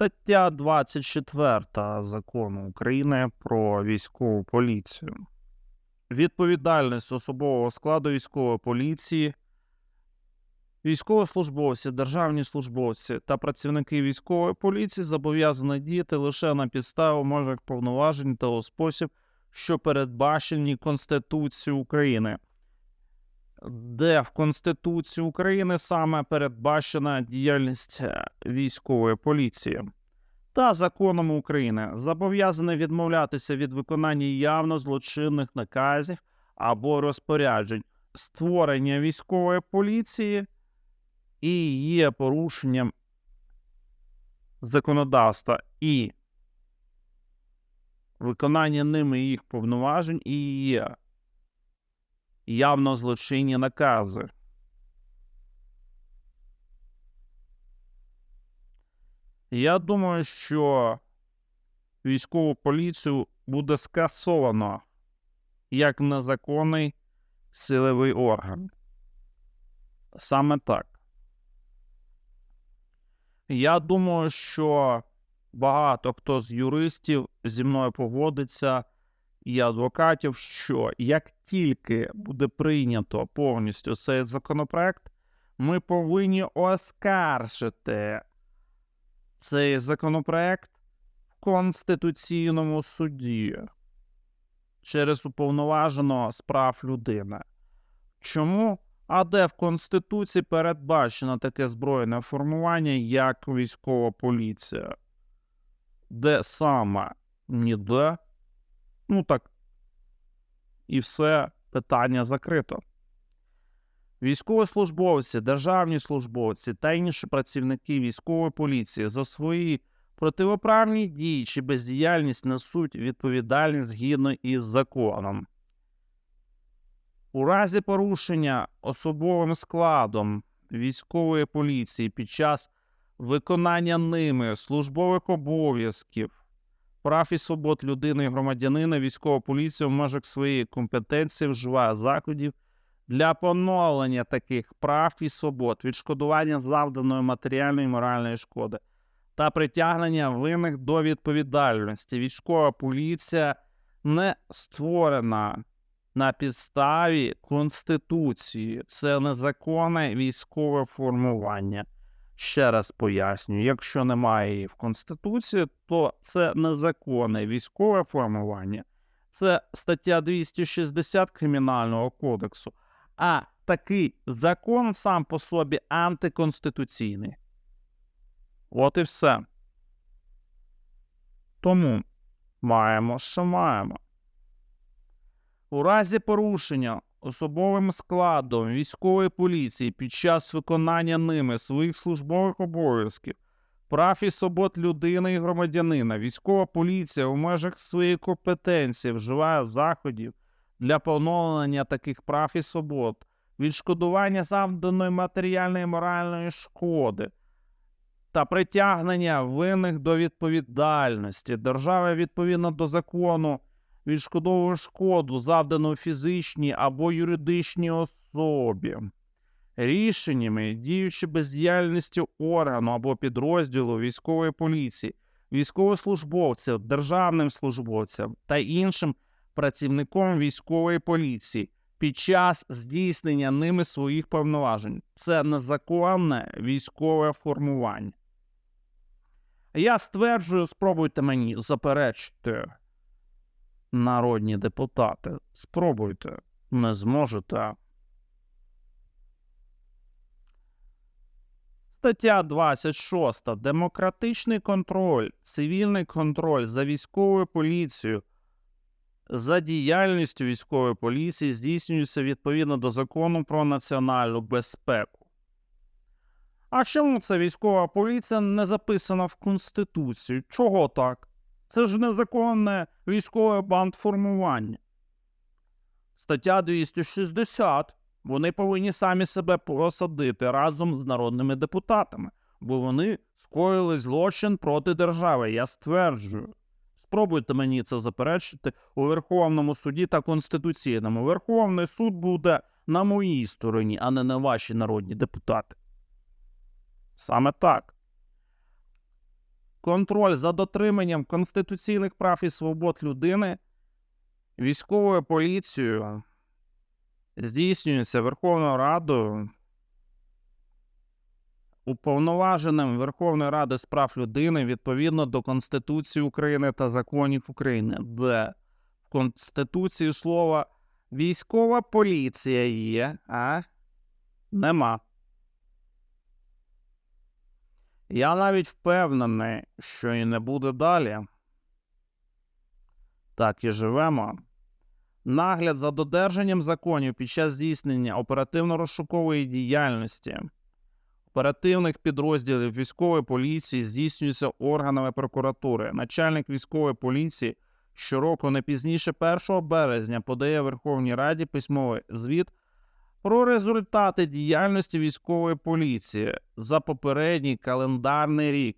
Стаття 24 закону України про військову поліцію. Відповідальність особового складу військової поліції, військовослужбовці, державні службовці та працівники військової поліції зобов'язані діяти лише на підставі можливих повноважень та у спосіб, що передбачені Конституцією України, де в Конституції України саме передбачена діяльність е, військової поліції та законом України зобов'язаний відмовлятися від виконання явно злочинних наказів або розпоряджень, створення військової поліції і є порушенням законодавства і виконання ними їх повноважень і є явно злочинні накази. Я думаю, що військову поліцію буде скасовано як незаконний силовий орган. Саме так. Я думаю, що багато хто з юристів зі мною погодиться і адвокатів, що як тільки буде прийнято повністю цей законопроект, ми повинні оскаржити цей законопроект в Конституційному суді через уповноваженого прав людини. Чому? А де в Конституції передбачено таке збройне формування, як військова поліція? Де саме? Ніде. Ну так. І все питання закрито. Військовослужбовці, державні службовці та інші працівники військової поліції за свої противоправні дії чи бездіяльність несуть відповідальність згідно із законом. У разі порушення особовим складом військової поліції під час виконання ними службових обов'язків, прав і свобод людини і громадянина, військова поліція в межах своєї компетенції вживає заходів для поновлення таких прав і свобод, відшкодування завданої матеріальної і моральної шкоди та притягнення винних до відповідальності. Військова поліція не створена на підставі Конституції. Це незаконне військове формування. Ще раз пояснюю, якщо немає її в Конституції, то це незаконне військове формування. Це стаття 260 Кримінального кодексу. А такий закон сам по собі антиконституційний. От і все. Тому маємо, що маємо. У разі порушення особовим складом військової поліції під час виконання ними своїх службових обов'язків, прав і свобод людини і громадянина, військова поліція у межах своєї компетенції вживає заходів для поновлення таких прав і свобод, відшкодування завданої матеріальної і моральної шкоди та притягнення винних до відповідальності. Держава відповідно до закону відшкодовує шкоду, завдану фізичній або юридичній особі. Рішеннями, діючи бездіяльністю органу або підрозділу військової поліції, військовослужбовців, державним службовцям та іншим працівником військової поліції під час здійснення ними своїх повноважень. Це незаконне військове формування. Я стверджую, спробуйте мені заперечити, народні депутати. Спробуйте, не зможете. Стаття 26. Демократичний контроль, цивільний контроль за військовою поліцією за діяльністю військової поліції здійснюється відповідно до закону про національну безпеку. А чому ця військова поліція не записана в Конституцію? Чого так? Це ж незаконне військове бандформування. Стаття 260. Вони повинні самі себе посадити разом з народними депутатами, бо вони скоїли злочин проти держави. Я стверджую. Спробуйте мені це заперечити у Верховному суді та Конституційному. Верховний суд буде на моїй стороні, а не на ваші народні депутати. Саме так. контроль за дотриманням конституційних прав і свобод людини військовою поліцією здійснюється Верховною Радою, уповноваженим Верховної Ради з прав людини відповідно до Конституції України та законів України, де в Конституції слова військова поліція є, а нема. Я навіть впевнений, що і не буде далі. Так і живемо. Нагляд за додержанням законів під час здійснення оперативно-розшукової діяльності оперативних підрозділів військової поліції здійснюється органами прокуратури. Начальник військової поліції щороку не пізніше 1 березня подає Верховній Раді письмовий звіт про результати діяльності військової поліції за попередній календарний рік,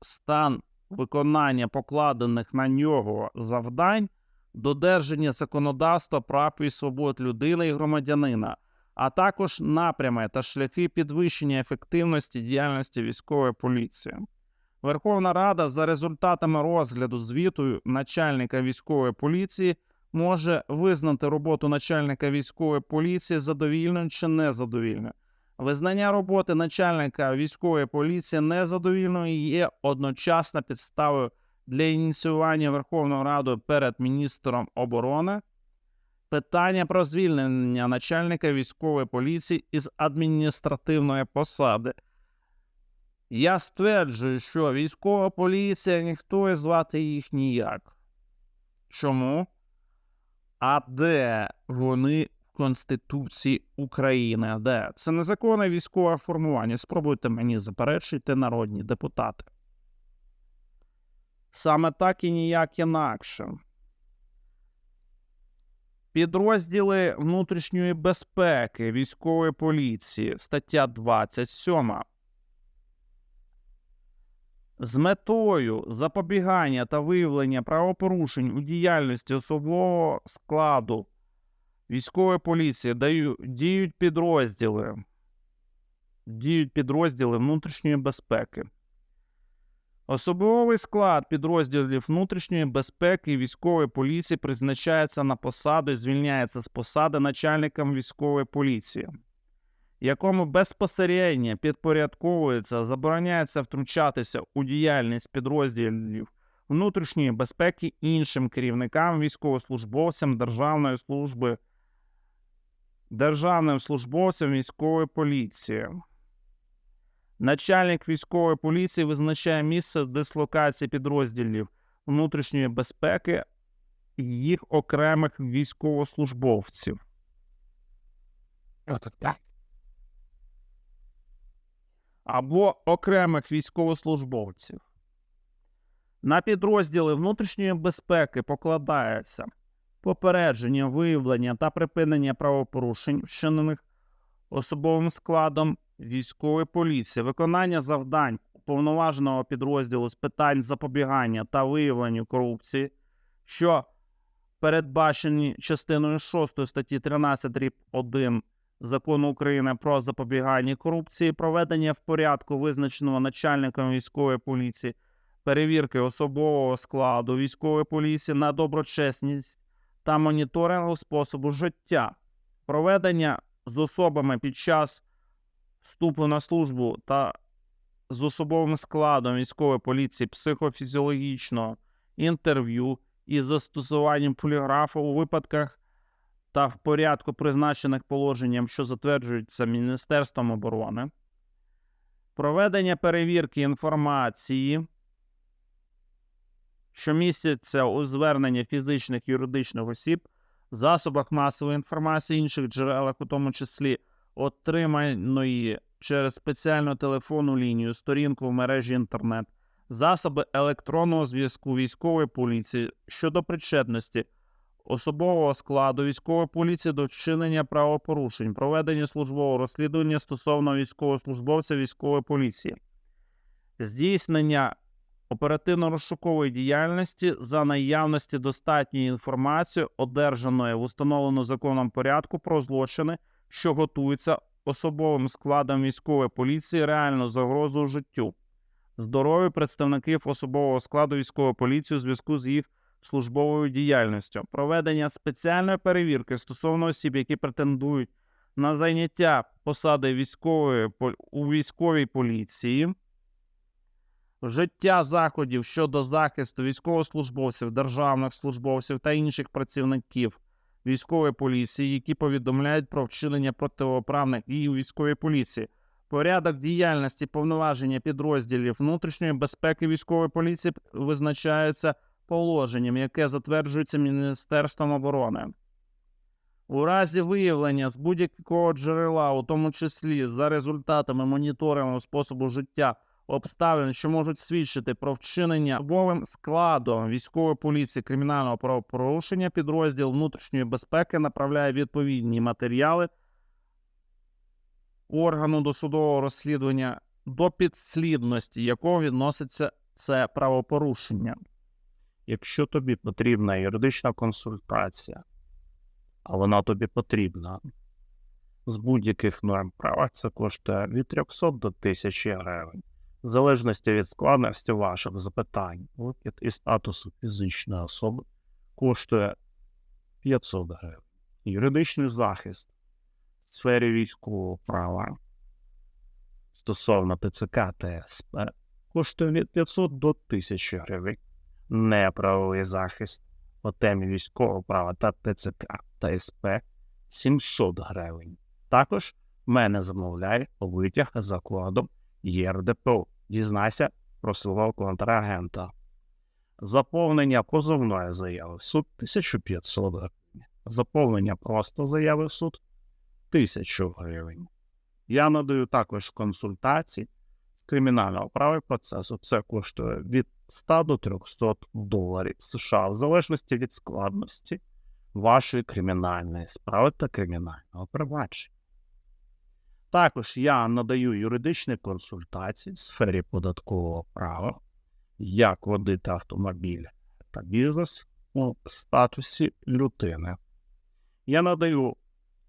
стан виконання покладених на нього завдань, додержання законодавства прав і свобод людини і громадянина, а також напрями та шляхи підвищення ефективності діяльності військової поліції. Верховна Рада за результатами розгляду звіту начальника військової поліції може визнати роботу начальника військової поліції задовільною чи незадовільною. Визнання роботи начальника військової поліції незадовільною є одночасно підставою для ініціювання Верховною Радою перед міністром оборони питання про звільнення начальника військової поліції із адміністративної посади. Я стверджую, що військова поліція ніхто і звати їх ніяк. Чому? А де вони в Конституції України? Де? Це незаконне військове формування. Спробуйте мені заперечити народні депутати. Саме так і ніяк інакше. Підрозділи внутрішньої безпеки військової поліції, стаття 27. З метою запобігання та виявлення правопорушень у діяльності особового складу військової поліції діють підрозділи, діють підрозділи внутрішньої безпеки. Особовий склад підрозділів внутрішньої безпеки і військової поліції призначається на посаду і звільняється з посади начальником військової поліції, якому безпосередньо підпорядковується, забороняється втручатися у діяльність підрозділів внутрішньої безпеки іншим керівникам, військовослужбовцям Державної служби, державним службовцям військової поліції. Начальник військової поліції визначає місце дислокації підрозділів внутрішньої безпеки їх окремих військовослужбовців. Або окремих військовослужбовців. На підрозділи внутрішньої безпеки покладається попередження, виявлення та припинення правопорушень, вчинених особовим складом військової поліції, виконання завдань уповноваженого підрозділу з питань запобігання та виявлення корупції, що передбачені частиною 6 статті 13 ріб 1 Закону України про запобігання корупції, проведення в порядку, визначеного начальником військової поліції, перевірки особового складу військової поліції на доброчесність та моніторингу способу життя, проведення з особами під час вступу на службу та з особовим складом військової поліції психофізіологічного інтерв'ю із застосуванням поліграфу у випадках та в порядку, призначених положенням, що затверджуються Міністерством оборони, проведення перевірки інформації, що містяться у зверненні фізичних юридичних осіб, засобах масової інформації, інших джерелах, у тому числі отриманої через спеціальну телефонну лінію, сторінку в мережі інтернет, засоби електронного зв'язку військової поліції щодо причетності особового складу військової поліції до вчинення правопорушень, проведення службового розслідування стосовно військовослужбовця військової поліції, здійснення оперативно-розшукової діяльності за наявності достатньої інформації, одержаної в установленому законом порядку про злочини, що готуються особовим складом військової поліції реальну загрозу життю, здоров'ю представників особового складу військової поліції у зв'язку з їх службовою діяльністю, проведення спеціальної перевірки стосовно осіб, які претендують на зайняття посади військової у військовій поліції, вжиття заходів щодо захисту військовослужбовців, державних службовців та інших працівників військової поліції, які повідомляють про вчинення протиправних дій у військовій поліції. Порядок діяльності повноваження підрозділів внутрішньої безпеки військової поліції визначається положенням, яке затверджується Міністерством оборони. У разі виявлення з будь-якого джерела, у тому числі за результатами моніторингу способу життя обставин, що можуть свідчити про вчинення особовим складом військової поліції кримінального правопорушення, підрозділ внутрішньої безпеки направляє відповідні матеріали органу досудового розслідування до підслідності, якого відноситься це правопорушення. Якщо тобі потрібна юридична консультація, а вона тобі потрібна з будь-яких норм права, це коштує від 300 до 1000 гривень, в залежності від складності ваших запитань вихід і статусу фізичної особи коштує 500 гривень. Юридичний захист в сфері військового права стосовно ТЦК та СП коштує від 500 до 1000 гривень. Неправовий захист по темі військового права та ТЦК та СП 700 гривень. Також мене замовляє витяг за кодом ЄРДПО. Дізнайся про свого контрагента. Заповнення позовної заяви в суд 1500 гривень. Заповнення просто заяви в суд 1000 гривень. Я надаю також консультації з кримінального права і процесу. Це коштує від 100 до 300 доларів США, в залежності від складності вашої кримінальної справи та кримінального провадження. Також я надаю юридичні консультації в сфері податкового права, як водити автомобіль та бізнес у статусі людини. Я надаю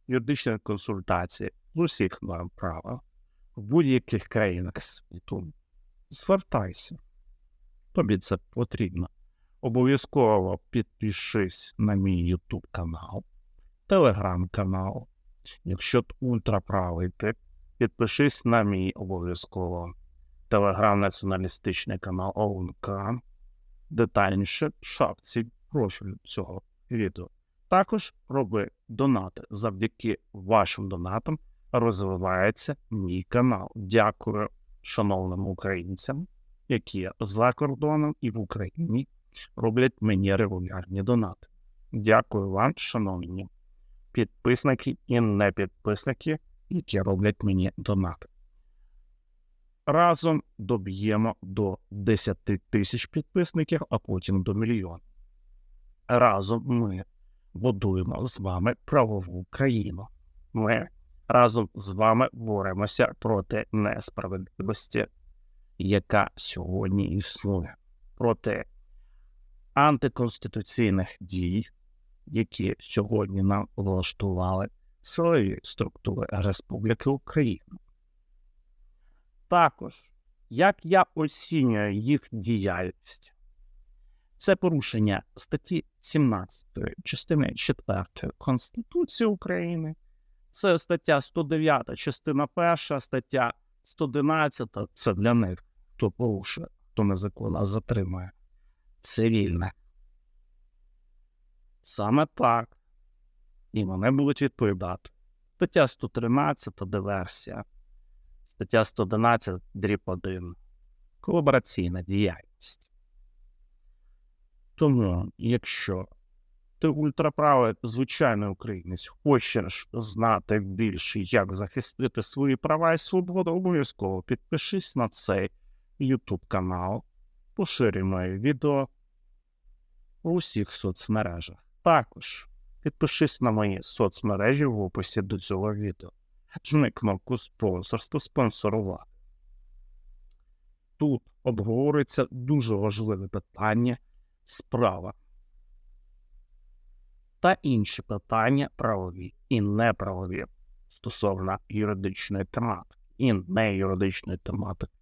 юридичні консультації з усіх норм права в будь-яких країнах світу. Звертайся. Тобі це потрібно. Обов'язково підпишись на мій YouTube канал, Telegram канал. Якщо ти ультраправий тип, підпишись на мій обов'язково телеграм-націоналістичний канал ОУНК. Детальніше в шапці профілю цього відео. Також роби донати. Завдяки вашим донатам розвивається мій канал. Дякую шановним українцям, які за кордоном і в Україні роблять мені регулярні донати. Дякую вам, шановні підписники і непідписники, які роблять мені донати. Разом доб'ємо до 10 тисяч підписників, а потім до мільйона. Разом ми будуємо з вами правову країну. Ми разом з вами боремося проти несправедливості, яка сьогодні існує, проти антиконституційних дій, які сьогодні нам влаштували силові структури Республіки Україна. Також, як я оцінюю їх діяльність, це порушення статті 17 частини 4 Конституції України, це стаття 109, частина 1, стаття 111 це для них, хто порушує, хто незаконно затримує цивільне. Саме так. І вони будуть відповідати. Стаття 113 диверсія, стаття 111 дріб 1. Колабораційна діяльність. Тому, якщо ти ультраправий звичайний українець, хочеш знати більше, як захистити свої права і свободу, обов'язково підпишись на цей YouTube канал, поширюй моє відео у всіх соцмережах. Також підпишись на мої соцмережі в описі до цього відео. Жми кнопку спонсорство спонсорувати. Тут обговорюється дуже важливе питання справа та інші питання правові і неправові стосовно юридичної тематики і неюридичної тематики.